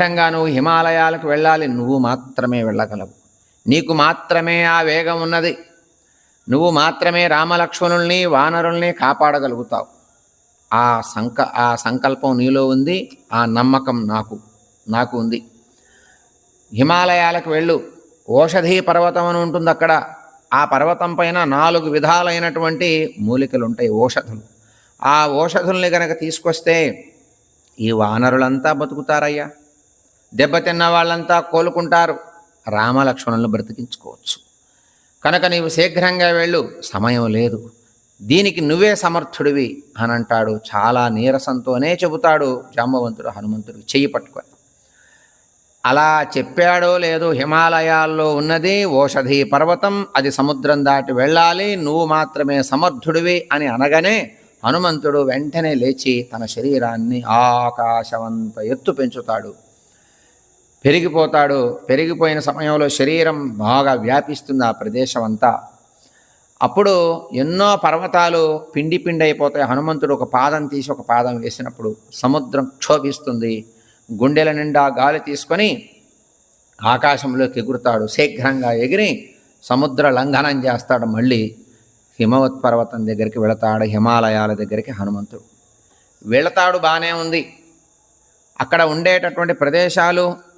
ముఖ్యంగా నువ్వు హిమాలయాలకు వెళ్ళాలి. నువ్వు మాత్రమే వెళ్ళగలవు. నీకు మాత్రమే ఆ వేగం ఉన్నది. నువ్వు మాత్రమే రామలక్ష్మణుల్ని వానరుల్ని కాపాడగలుగుతావు. ఆ సంక ఆ సంకల్పం నీలో ఉంది. ఆ నమ్మకం నాకు నాకు ఉంది. హిమాలయాలకు వెళ్ళు. ఓషధీ పర్వతం అని ఉంటుంది అక్కడ. ఆ పర్వతం పైన నాలుగు విధాలైనటువంటి మూలికలు ఉంటాయి ఓషధులు. ఆ ఓషధుల్ని కనుక తీసుకొస్తే ఈ వానరులంతా బతుకుతారయ్యా. దెబ్బతిన్న వాళ్ళంతా కోలుకుంటారు. రామలక్ష్మణులను బ్రతికించుకోవచ్చు. కనుక నీవు శీఘ్రంగా వెళ్ళు సమయం లేదు. దీనికి నువ్వే సమర్థుడివి అని అంటాడు చాలా నీరసంతోనే చెబుతాడు జాంబవంతుడు హనుమంతుడికి చెయ్యి పట్టుకొని. అలా చెప్పాడో లేదో హిమాలయాల్లో ఉన్నది ఓషధి పర్వతం. అది సముద్రం దాటి వెళ్ళాలి. నువ్వు మాత్రమే సమర్థుడివి అని అనగానే హనుమంతుడు వెంటనే లేచి తన శరీరాన్ని ఆకాశవంత ఎత్తు పెంచుతాడు. పెరిగిపోతాడు. పెరిగిపోయిన సమయంలో శరీరం బాగా వ్యాపిస్తుంది ఆ ప్రదేశం అంతా అప్పుడు ఎన్నో పర్వతాలు పిండి పిండి అయిపోతాయి హనుమంతుడు ఒక పాదం తీసి ఒక పాదం వేసినప్పుడు సముద్రం క్షోభిస్తుంది. గుండెల నిండా గాలి తీసుకొని ఆకాశంలోకి ఎగురుతాడు. శీఘ్రంగా ఎగిరి సముద్ర లంఘనం చేస్తాడు. మళ్ళీ హిమవత్ పర్వతం దగ్గరికి వెళతాడు. హిమాలయాల దగ్గరికి హనుమంతుడు. వెళతాడు బాగానే ఉంది. అక్కడ ఉండేటటువంటి ప్రదేశాలు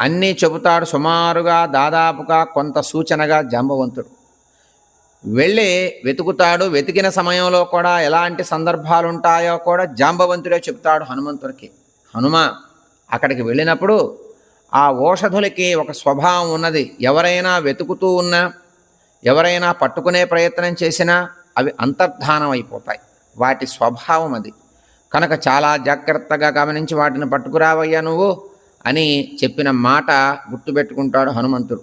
అన్నీ చెబుతాడు సుమారుగా దాదాపుగా కొంత సూచనగా జంబవంతుడు. వెళ్ళి వెతుకుతాడు. వెతికిన సమయంలో కూడా ఎలాంటి సందర్భాలు ఉంటాయో కూడా జాంబవంతుడే చెప్తాడు హనుమంతుడికి. హనుమ అక్కడికి వెళ్ళినప్పుడు ఆ ఓషధులకి ఒక స్వభావం ఉన్నది. ఎవరైనా వెతుకుతూ ఉన్నా ఎవరైనా పట్టుకునే ప్రయత్నం చేసినా అవి అంతర్ధానం అయిపోతాయి వాటి స్వభావం అది. కనుక చాలా జాగ్రత్తగా గమనించి వాటిని పట్టుకురావయ్యా నువ్వు. అని చెప్పిన మాట గుర్తుపెట్టుకుంటాడు హనుమంతుడు.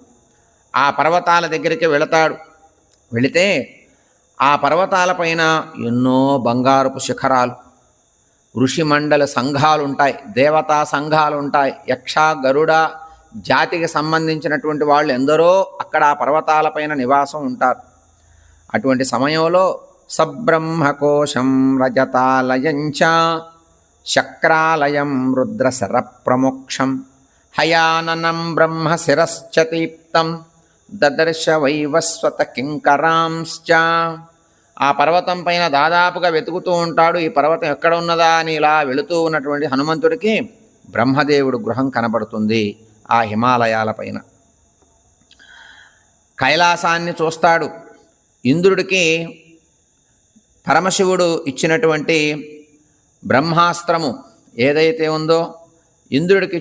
ఆ పర్వతాల దగ్గరికి వెళతాడు. వెళితే ఆ పర్వతాలపైన ఎన్నో బంగారపు శిఖరాలు ఋషిమండల సంఘాలు ఉంటాయి దేవతా సంఘాలు ఉంటాయి యక్ష గరుడ జాతికి సంబంధించినటువంటి వాళ్ళు ఎందరో అక్కడ ఆ పర్వతాలపైన నివాసం ఉంటారు. అటువంటి సమయంలో సబ్రహ్మకోశం రజతాలయంచ శక్రాలయం రుద్రశరప్రమోక్షం హయాననం బ్రహ్మ శిరశ్చతీప్తం దదర్శ వైవస్వత కింకరాంశ్చ. ఆ పర్వతం పైన దాదాపుగా వెతుకుతూ ఉంటాడు. ఈ పర్వతం ఎక్కడ ఉన్నదా అని ఇలా వెళుతూ ఉన్నటువంటి హనుమంతుడికి బ్రహ్మదేవుడు గృహం కనబడుతుంది ఆ హిమాలయాల పైన. కైలాసాన్ని చూస్తాడు. ఇంద్రుడికి పరమశివుడు ఇచ్చినటువంటి బ్రహ్మాస్త్రము ఏదైతే ఉందో ఇంద్రుడికి